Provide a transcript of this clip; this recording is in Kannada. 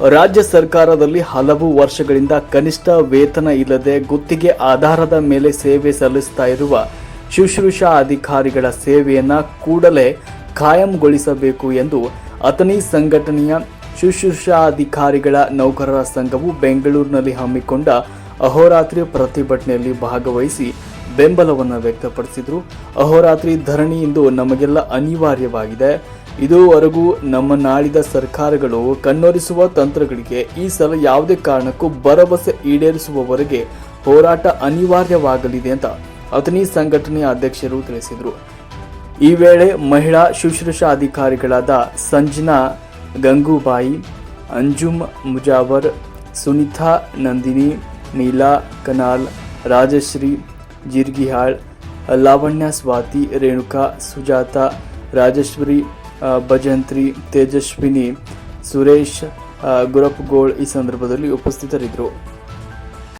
ರಾಜ್ಯ ಸರ್ಕಾರದಲ್ಲಿ ಹಲವು ವರ್ಷಗಳಿಂದ ಕನಿಷ್ಠ ವೇತನ ಇಲ್ಲದೆ ಗುತ್ತಿಗೆ ಆಧಾರದ ಮೇಲೆ ಸೇವೆ ಸಲ್ಲಿಸ್ತಾ ಇರುವ ಶುಶ್ರೂಷಾ ಅಧಿಕಾರಿಗಳ ಸೇವೆಯನ್ನು ಕೂಡಲೇ ಖಾಯಂಗೊಳಿಸಬೇಕು ಎಂದು ಅತನಿ ಸಂಘಟನೆಯ ಶುಶ್ರೂಷಾ ಅಧಿಕಾರಿಗಳ ನೌಕರರ ಸಂಘವು ಬೆಂಗಳೂರಿನಲ್ಲಿ ಹಮ್ಮಿಕೊಂಡ ಅಹೋರಾತ್ರಿ ಪ್ರತಿಭಟನೆಯಲ್ಲಿ ಭಾಗವಹಿಸಿ ಬೆಂಬಲವನ್ನು ವ್ಯಕ್ತಪಡಿಸಿದರು. ಅಹೋರಾತ್ರಿ ಧರಣಿ ಇಂದು ನಮಗೆಲ್ಲ ಅನಿವಾರ್ಯವಾಗಿದೆ. ಇದುವರೆಗೂ ನಮ್ಮ ನಾಳಿದ ಸರ್ಕಾರಗಳು ಕಣ್ಣೊರೆಸುವ ತಂತ್ರಗಳಿಗೆ ಈ ಸಲ ಯಾವುದೇ ಕಾರಣಕ್ಕೂ ಭರವಸೆ ಈಡೇರಿಸುವವರೆಗೆ ಹೋರಾಟ ಅನಿವಾರ್ಯವಾಗಲಿದೆ ಅಂತ ಅತನಿ ಸಂಘಟನೆಯ ಅಧ್ಯಕ್ಷರು ತಿಳಿಸಿದರು. ಈ ವೇಳೆ ಮಹಿಳಾ ಶುಶ್ರೂಷಾ ಅಧಿಕಾರಿಗಳಾದ ಸಂಜನಾ ಗಂಗೂಬಾಯಿ ಅಂಜುಮ್ ಮುಜಾವರ್, ಸುನಿತಾ ನಂದಿನಿ, ನೀಲಾ ಕನಾಲ್, ರಾಜಶ್ರೀ ಜಿರ್ಗಿಹಾಳ್ ಲಾವಣ್ಯ ಸ್ವಾತಿ, ರೇಣುಕಾ, ಸುಜಾತ ರಾಜೇಶ್ವರಿ ಭಜಂತ್ರಿ ತೇಜಸ್ವಿನಿ ಸುರೇಶ್ ಗುರಪ್ಗೋಳ್ ಈ ಸಂದರ್ಭದಲ್ಲಿ ಉಪಸ್ಥಿತರಿದ್ದರು.